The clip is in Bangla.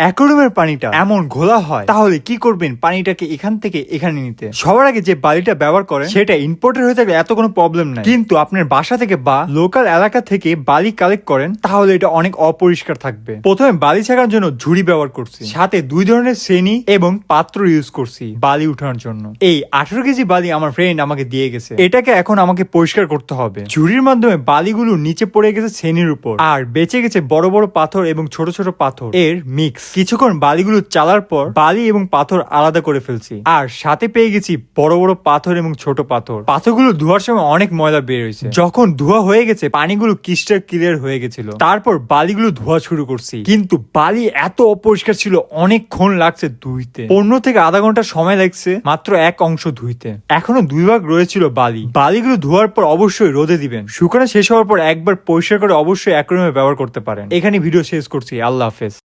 অ্যাকোরিয়ামের পানিটা এমন ঘোলা হয় তাহলে কি করবেন? পানিটাকে এখান থেকে এখানে নিতে। সবার আগে যে বালিটা ব্যবহার করেন সেটা ইম্পোর্টের হয়ে থাকলে এত কোনো প্রবলেম নাই। কিন্তু আপনার বাসা থেকে বা লোকাল এলাকা থেকে বালি কালেক্ট করেন তাহলে এটা অনেক অপরিষ্কার থাকবে। প্রথমে বালি ছাকার জন্য ঝুড়ি ব্যবহার করছি। সাথে দুই ধরনের শ্রেণি এবং পাত্র ইউজ করছি বালি উঠানোর জন্য। এই আঠারো কেজি বালি আমার ফ্রেন্ড আমাকে দিয়ে গেছে। এটাকে এখন আমাকে পরিষ্কার করতে হবে। ঝুড়ির মাধ্যমে বালিগুলো নিচে পড়ে গেছে শ্রেণির উপর। আর বেঁচে গেছে বড় বড় পাথর এবং ছোট ছোট পাথর। এর মিক্স কিছুক্ষণ বালিগুলো চালার পর বালি এবং পাথর আলাদা করে ফেলছি। আর সাথে পেয়ে গেছি বড় বড় পাথর এবং ছোট পাথর। পাথরগুলো ধোয়ার সময় অনেক ময়লা বের হয়েছে। যখন ধোয়া হয়ে গেছে, পানিগুলো ক্রিস্টাল ক্লিয়ার হয়ে গেছিল। তারপর বালিগুলো ধোয়া শুরু করছি। কিন্তু বালি এত অপরিষ্কার ছিল, অনেকক্ষণ লাগছে ধুইতে। পনেরো থেকে আধা ঘণ্টা সময় লাগছে মাত্র এক অংশ ধুইতে। এখনও দুই ভাগ রয়েছিল বালি। বালিগুলো ধোয়ার পর অবশ্যই রোদে দিবেন। শুকানো শেষ হওয়ার পর একবার পরিষ্কার করে অবশ্যই অ্যাকোরিয়ামে ব্যবহার করতে পারেন। এখানে ভিডিও শেষ করছি। আল্লাহ হাফেজ।